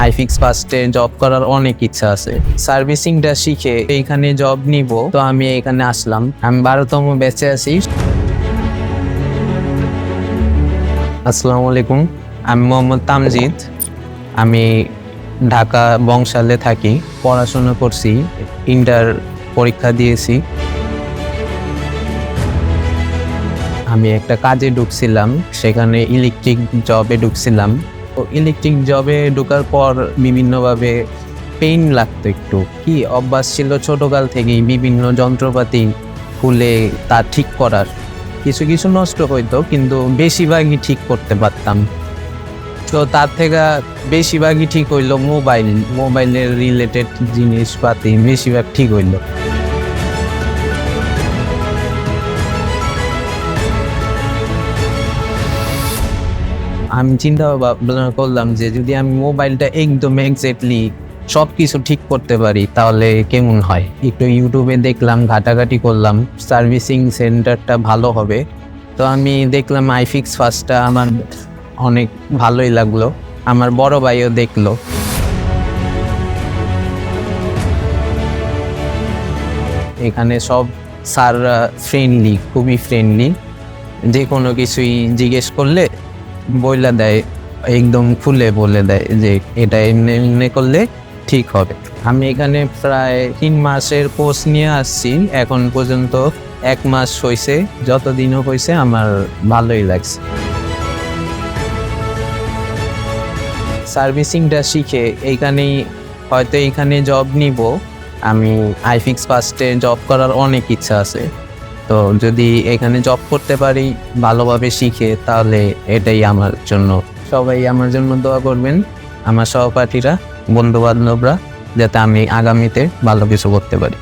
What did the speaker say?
আইফিক্স ফার্স্টে জব করার অনেক ইচ্ছা আছে। সার্ভিসিংটা শিখে এইখানে জব নিব, তো আমি এখানে আসলাম। আমি বারোতম বেঁচে আছি। আসসালামু আলাইকুম, আমি মোহাম্মদ তামজিদ। আমি ঢাকা বংশালে থাকি, পড়াশোনা করছি ইন্টার পরীক্ষা দিয়েছি। আমি একটা কাজে ঢুকছিলাম, সেখানে ইলেকট্রিক জবে ঢুকছিলাম। ইলেকট্রিক জবে ঢোকার পর বিভিন্নভাবে পেইন লাগতো একটু। কি অভ্যাস ছিল ছোটোকাল থেকেই বিভিন্ন যন্ত্রপাতি খুলে তা ঠিক করার। কিছু কিছু নষ্ট হইতো, কিন্তু বেশিরভাগই ঠিক করতে পারতাম। তো তার থেকে বেশিরভাগই ঠিক হইল মোবাইল, মোবাইলের রিলেটেড জিনিসপাতি বেশিরভাগ ঠিক হইল। আমি চিন্তা ভাবনা করলাম যে যদি আমি মোবাইলটা একদম এক্স্যাক্টলি সব কিছু ঠিক করতে পারি, তাহলে কেমন হয়? একটু ইউটিউবে দেখলাম, ঘাটাঘাটি করলাম সার্ভিসিং সেন্টারটা ভালো হবে। তো আমি দেখলাম আইফিক্স ফার্স্টটা আমার অনেক ভালোই লাগল। আমার বড় ভাইও দেখল। এখানে সব স্যাররা ফ্রেন্ডলি খুবই ফ্রেন্ডলি যে কোনো কিছুই জিজ্ঞেস করলে বইলা দেয়, একদম খুলে বলে দেয় যে এটা এমনি এমনি করলে ঠিক হবে। আমি এখানে প্রায় তিন মাসের কোর্স নিয়ে আসছি, এখন পর্যন্ত এক মাস হয়েছে যতদিনও হয়েছে আমার ভালোই লাগছে। সার্ভিসিংটা শিখে এইখানেই, হয়তো এইখানে জব নিব। আমি আইফিক্স ফার্স্টে জব করার অনেক ইচ্ছা আছে। তো যদি এখানে জব করতে পারি, ভালোভাবে শিখে, তাহলে এটাই আমার জন্য। সবাই আমার জন্য দোয়া করবেন, আমার সহপাঠীরা বন্ধু বান্ধবরা যাতে আমি আগামীতে ভালো কিছু করতে পারি।